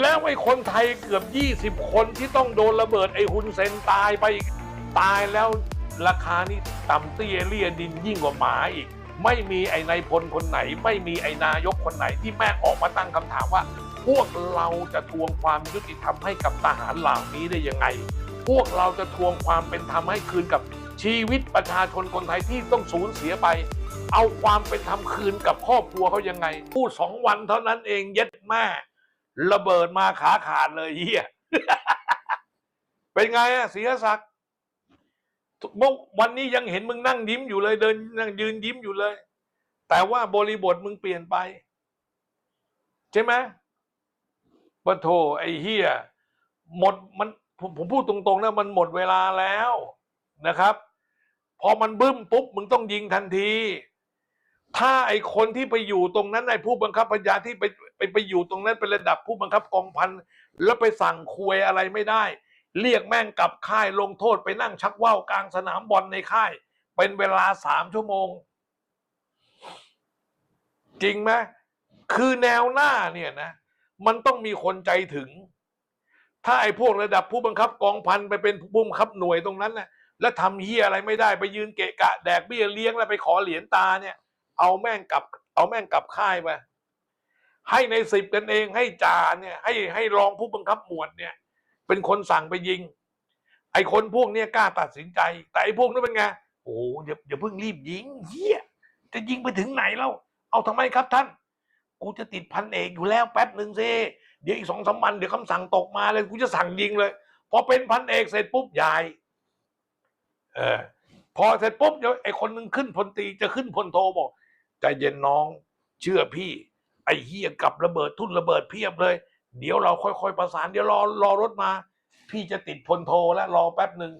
แล้วไอ้คนไทยเกือบ 20 คนที่ต้องโดนระเบิดไอ้ฮุนเซนตายไปตายแล้วราคานี่ต่ำเตี้ยเลี่ยดินยิ่งกว่าหมาอีก ไม่มีไอ้นายพลคนไหน ไม่มีไอ้นายกคนไหนที่แม่ออกมาตั้งคำถามว่า พวกเราจะทวงความยุติธรรมให้กับทหารเหล่านี้ได้ยังไง พวกเราจะทวงความเป็นธรรมให้คืนกับชีวิตประชาชนคนไทยที่ต้องสูญเสียไป เอาความเป็นธรรมคืนกับครอบครัวเขายังไง พูดสองวันเท่านั้นเองเย็ดแม่ ระเบิดมาขาขาดเลยเฮียเป็นไงอะเสียศักดิ์เมื่อวันนี้ยังเห็นมึงนั่งยิ้มอยู่เลยเดินนั่งยืนยิ้มอยู่เลย แต่ว่าบริบทมึงเปลี่ยนไป ใช่ไหมปะโถไอ้เฮียหมดมันผมผมพูดตรงๆนะมันหมดเวลาแล้วนะครับ พอมันบึ้มปุ๊บมึงต้องยิงทันที ถ้าไอ้คนที่ไปอยู่ตรงนั้นไอ้ผู้บังคับบัญชาที่ไป ไปไปอยู่ตรงนั้นเป็นระดับผู้บังคับกองพันแล้วไปสั่งคุยอะไรไม่ได้ เรียกแม่งกลับค่ายลงโทษไปนั่งชักว่าวกลางสนามบอลในค่าย เป็นเวลาสามชั่วโมง จริงไหมคือแนวหน้าเนี่ยนะ มันต้องมีคนใจถึง ถ้าไอ้พวกระดับผู้บังคับกองพันไปเป็นผู้บังคับหน่วยตรงนั้นนะแล้วทำเฮียอะไรไม่ได้ไปยืนเกะกะ แดกเบี้ยเลี้ยงแล้วไปขอเหรียญตาเนี่ย เอาแม่งกลับ เอาแม่งกลับค่ายไป ให้ในสิบกันเองให้จ่าเนี่ยให้ให้รองผู้บังคับหมวดเนี่ย เป็นคนสั่งไปยิง ไอ้คนพวกเนี้ยกล้าตัดสินใจ แต่ไอ้พวกนั้นเป็นไงโอ้อย่าอย่าเพิ่งรีบยิงเฮียจะยิงไปถึงไหนแล้ว เอาทำไมครับท่าน กูจะติดพันเอกอยู่แล้วแป๊บหนึ่งสิเดี๋ยวอีกสองสามวันเดี๋ยวคำสั่งตกมาเลยกูจะสั่งยิงเลย พอเป็นพันเอกเสร็จปุ๊บยายเออพอเสร็จปุ๊บเดี๋ยวไอ้คนหนึ่งขึ้นพลตีจะขึ้นพลโทบอกใจเย็นน้อง เชื่อพี่ ไอ้เฮียกับระเบิดทุ่นระเบิดเพียบเลย เดี๋ยวเราค่อยๆประสานเดี๋ยวรอรอรถมา พี่จะติดพลโทแล้วรอแป๊บหนึ่ง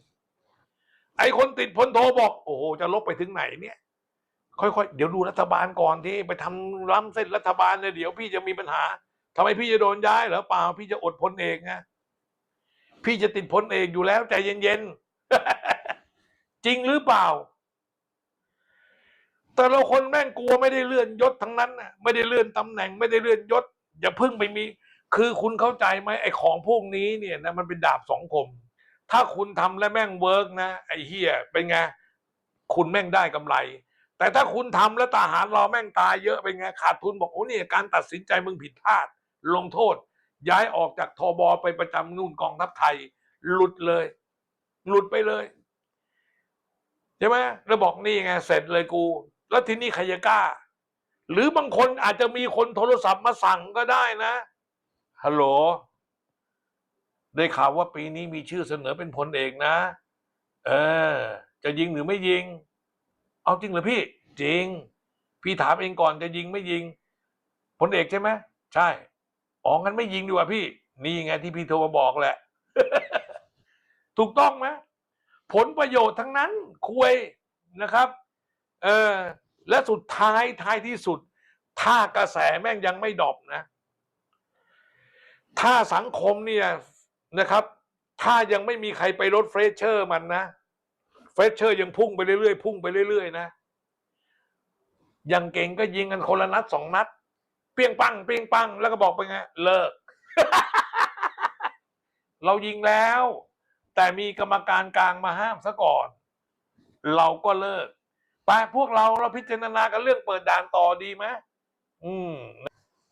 ไอ้คนติดพลโทบอก โอ้โหจะลบไปถึงไหนเนี่ย ค่อยๆเดี๋ยวดูรัฐบาลก่อนที่ไปทำล้ำเส้นรัฐบาลเนี่ยเดี๋ยวพี่จะมีปัญหาทำไมพี่จะโดนย้ายเหรอเปล่าพี่จะอดพลเอกไงพี่จะติดพลเอกอยู่แล้วใจเย็นๆจริงหรือเปล่า แต่เราคนแม่งกลัวไม่ได้เลื่อนยศทั้งนั้นน่ะไม่ได้เลื่อนตำแหน่งไม่ได้เลื่อนยศ อย่าพิ่งไปมี คือคุณเข้าใจไหมไอ้ของพวกนี้เนี่ยนะมันเป็นดาบสองคม ถ้าคุณทำแล้วแม่งเวิร์กนะไอ้เฮียเป็นไงคุณแม่งได้กำไร แต่ถ้าคุณทำแล้วทหารเราแม่งตายเยอะเป็นไงขาดทุนบอกโอ้นี่การตัดสินใจมึงผิดพลาด ลงโทษ ย้ายออกจากทบไปประจำนู่นกองทัพไทย หลุดเลย หลุดไปเลยใช่ไหมแล้วบอกนี่ไงเสร็จเลยกู แล้วทีนี้ใครจะกล้า หรือบางคนอาจจะมีคนโทรศัพท์มาสั่งก็ได้นะ ฮัลโหล ได้ข่าวว่าปีนี้มีชื่อเสนอเป็นพลเอกนะ เออ จะยิงหรือไม่ยิง เอาจริงเหรอพี่ จริง พี่ถามเองก่อนจะยิงไม่ยิง พลเอกใช่ไหม ใช่ อ๋องั้นไม่ยิงดีกว่าพี่ นี่ไงที่พี่โทรมาบอกแหละ ถูกต้องไหมผลประโยชน์ทั้งนั้นคุยนะครับ เออ และสุดท้ายท้ายที่สุด ถ้ากระแสแม่งยังไม่ดอปนะ ถ้าสังคมเนี่ยนะครับ ถ้ายังไม่มีใครไปลดเฟรชเชอร์มันนะเฟรชเชอร์ยังพุ่งไปเรื่อยๆพุ่งไปเรื่อยๆนะยังเก่งก็ยิงกันคนละนัดสองนัด เปียงปังเปียงปังแล้วก็บอกไปไงเลิก เรายิงแล้ว แต่มีกรรมการกลางมาห้ามซะก่อน เราก็เลิก ไปพวกเราเราพิจารณากันเรื่องเปิดด่านต่อดีไหมอืม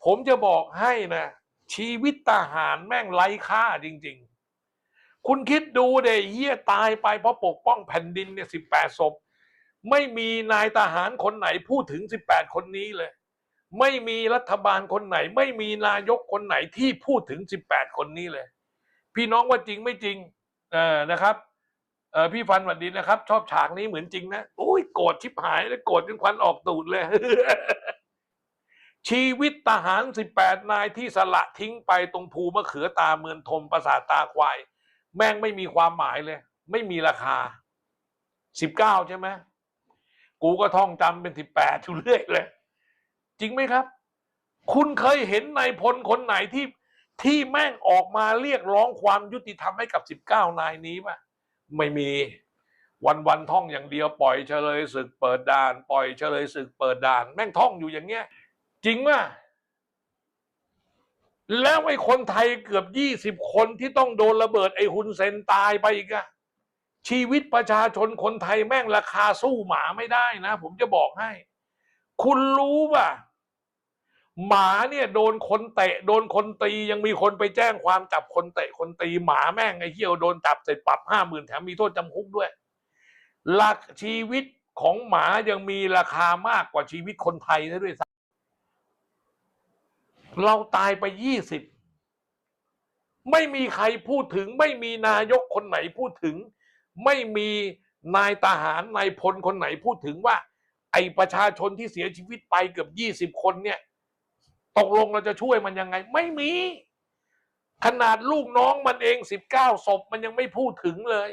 ผมจะบอกให้นะ ชีวิตทหารแม่งไร้ค่าจริง ๆ คุณคิดดูเดเฮียตายไปเพราะปกป้องแผ่นดินเนี่ยสิบแปดศพ ไม่มีนายทหารคนไหนพูดถึงสิบแปดคนนี้เลย ไม่มีรัฐบาลคนไหน ไม่มีนายกคนไหนที่พูดถึงสิบแปดคนนี้เลย พี่น้องว่าจริงไม่จริง เออนะครับ เออพี่ฟันหวัดดีนะครับ ชอบฉากนี้เหมือนจริงนะโอ้ยโกรธชิบหายเลยโกรธจนควันออกตูดเลย ชีวิตทหารสิบแปดนายที่สละทิ้งไปตรงภูมะเขือตาเมือนทมประสาทตาควาย แม่งไม่มีความหมายเลย ไม่มีราคาสิบเก้าใช่ไหมกูก็ท่องจำเป็นสิบแปดอยู่เรื่อยเลย จริงไหมครับ คุณเคยเห็นนายพลคนไหนที่ที่แม่งออกมาเรียกร้องความยุติธรรมให้กับสิบเก้านายนี้ป่ะ ไม่มีวันวันท่องอย่างเดียวปล่อยเฉลยศึกเปิดด่าน ปล่อยเฉลยศึกเปิดด่าน แม่งท่องอยู่อย่างเงี้ย จริงป่ะแล้วไอ้คนไทยเกือบยี่สิบคนที่ต้องโดนระเบิดไอ้ฮุนเซนตายไปอีกอะชีวิตประชาชนคนไทยแม่งราคาสู้หมาไม่ได้นะ ผมจะบอกให้ คุณรู้ป่ะ หมาเนี่ยโดนคนเตะ โดนคนตียังมีคนไปแจ้งความจับคนเตะคนตีหมาแม่งไอ้เหี้ยวโดนจับเสร็จปรับห้าหมื่นแถมมีโทษจำคุกด้วย หลักชีวิตของหมายังมีราคามากกว่าชีวิตคนไทยซะด้วยซ้ำเราตายไปยี่สิบไม่มีใครพูดถึง ไม่มีนายกคนไหนพูดถึง ไม่มีนายทหารนายพลคนไหนพูดถึงว่า ไอประชาชนที่เสียชีวิตไปเกือบยี่สิบคนเนี่ย ตกลงเราจะช่วยมันยังไง ไม่มี ขนาดลูกน้องมันเองสิบเก้าศพมันยังไม่พูดถึงเลย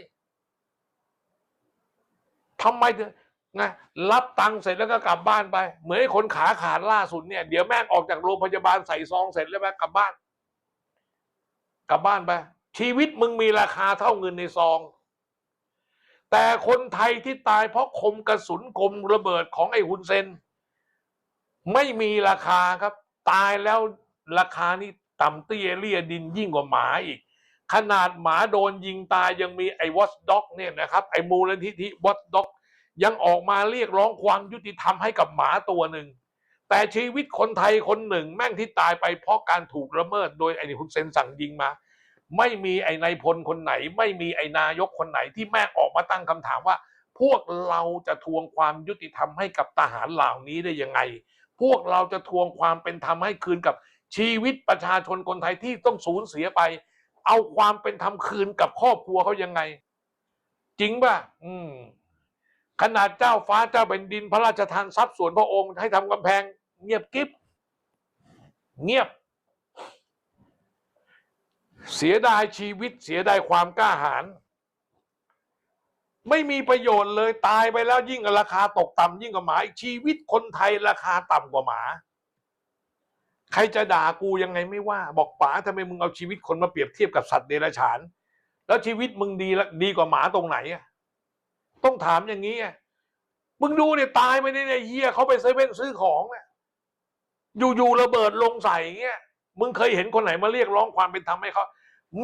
ทำไมถึงนะรับตังค์เสร็จแล้วก็กลับบ้านไป เหมือนคนขาขาดล่าสุดเนี่ยเดี๋ยวแม่งออกจากโรงพยาบาลใส่ซองเสร็จแล้วแม่งกลับบ้าน กลับบ้านไป ชีวิตมึงมีราคาเท่าเงินในซอง แต่คนไทยที่ตายเพราะคมกระสุนกลมระเบิดของไอ้ฮุนเซน ไม่มีราคาครับ ตายแล้วราคานี่ต่ำเตี้ยเลี่ยดินยิ่งกว่าหมาอีก ขนาดหมาโดนยิงตายยังมีไอ้วอ h ด็อกเนี่ยนะครับไอ้มูลนิธิวอ h ด็อกยังออกมาเรียกร้องความยุติธรรมให้กับหมาตัวหนึ่ง แต่ชีวิตคนไทยคนหนึ่ง แม่งที่ตายไปเพราะการถูกละเมิดโดยไอ้ฮุนเซนสั่งยิงมา ไม่มีไอ้นายพลคนไหน ไม่มีไอ้นายกคนไหนที่แม่งออกมาตั้งคำถามว่า พวกเราจะทวงความยุติธรรมให้กับทหารเหล่านี้ได้ยังไง พวกเราจะทวงความเป็นธรรมให้คืนกับชีวิตประชาชนคนไทยที่ต้องสูญเสียไป เอาความเป็นธรรมคืนกับครอบครัวเขายังไง จริงป่ะ อืม ขนาดเจ้าฟ้าเจ้าแผ่นดินพระราชทานทรัพย์ส่วนพระองค์ให้ทำกำแพง เงียบกิบเงียบ เสียดายชีวิตเสียดายความกล้าหาญ ไม่มีประโยชน์เลยตายไปแล้วยิ่งราคาตกต่ำยิ่งกว่าหมาอีกชีวิตคนไทยราคาต่ำกว่าหมา ใครจะด่ากูยังไงไม่ว่า บอกป๋าทำไมมึงเอาชีวิตคนมาเปรียบเทียบกับสัตว์เดรัจฉาน แล้วชีวิตมึงดีละดีกว่าหมาตรงไหนอะต้องถามอย่างนี้อะมึงดูเนี่ยตายไปเนี่ยเฮียเขาไปเซเว่นซื้อของเนี่ยอยู่ๆระเบิดลงใส่เงี้ยมึงเคยเห็นคนไหนมาเรียกร้องความเป็นธรรมให้เขา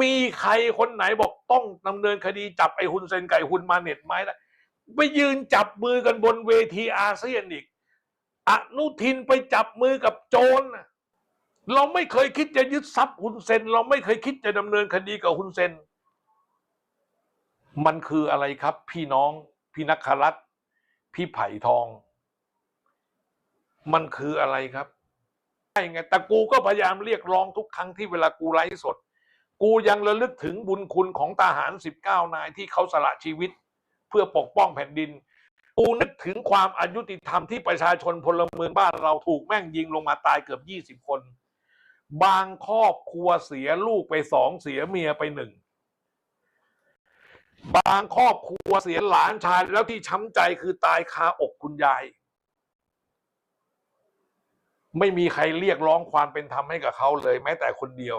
มีใครคนไหนบอกต้องดำเนินคดีจับไอ้ฮุนเซนไก่ฮุนมาเน็ตไหมล่ะไปยืนจับมือกันบนเวทีอาเซียนอีกอนุทินไปจับมือกับโจรเราไม่เคยคิดจะยึดทรัพย์ฮุนเซน เราไม่เคยคิดจะดำเนินคดีกับฮุนเซน มันคืออะไรครับ พี่น้องพี่นักขรัตพี่ไผ่ทอง มันคืออะไรครับใช่ไงแต่กูก็พยายามเรียกร้องทุกครั้งที่เวลากูไลฟ์สด กูยังระลึกถึงบุญคุณของทหารสิบเก้านายที่เขาสละชีวิต เพื่อปกป้องแผ่นดิน กูนึกถึงความอายุติธรรมที่ประชาชนพลเมืองบ้านเราถูกแม่งยิงลงมาตายเกือบยี่สิบคน บางครอบครัวเสียลูกไปสองเสียเมียไปหนึ่งบางครอบครัวเสียหลานชายแล้วที่ช้ำใจคือตายคาอกคุณยาย ไม่มีใครเรียกร้องความเป็นธรรมให้กับเขาเลย แม้แต่คนเดียว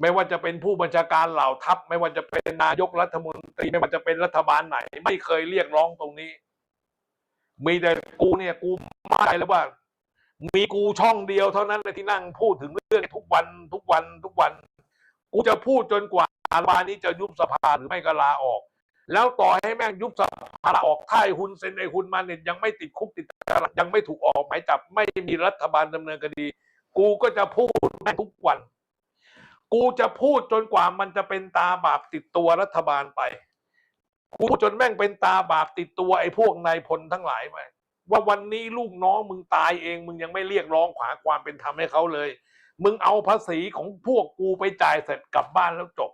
ไม่ว่าจะเป็นผู้บัญชาการเหล่าทัพ ไม่ว่าจะเป็นนายกรัฐมนตรี ไม่ว่าจะเป็นรัฐบาลไหน ไม่เคยเรียกร้องตรงนี้ มีแต่กูเนี่ยกูไม่แล้วว่า มีกูช่องเดียวเท่านั้นเลยที่นั่งพูดถึงเรื่องทุกวันทุกวันทุกวัน กูจะพูดจนกว่ารัฐบาลนี้จะยุบสภาหรือไม่ก็ลาออก แล้วต่อให้แม่งยุบสภาลาออกถ้าไอ้คุณเซ็นไอ้คุณมาเนี่ยยังไม่ติดคุกติดตารางยังไม่ถูกออกหมายจับไม่มีรัฐบาลดำเนินคดี กูก็จะพูดแม่งทุกวัน กูจะพูดจนกว่ามันจะเป็นตาบาปติดตัวรัฐบาลไป กูจนแม่งเป็นตาบาปติดตัวไอ้พวกนายพลทั้งหลายไปว่าวันนี้ลูกน้องมึงตายเอง มึงยังไม่เรียกร้องขวาความเป็นธรรมให้เขาเลย มึงเอาภาษีของพวกกูไปจ่ายเสร็จกลับบ้านแล้วจบ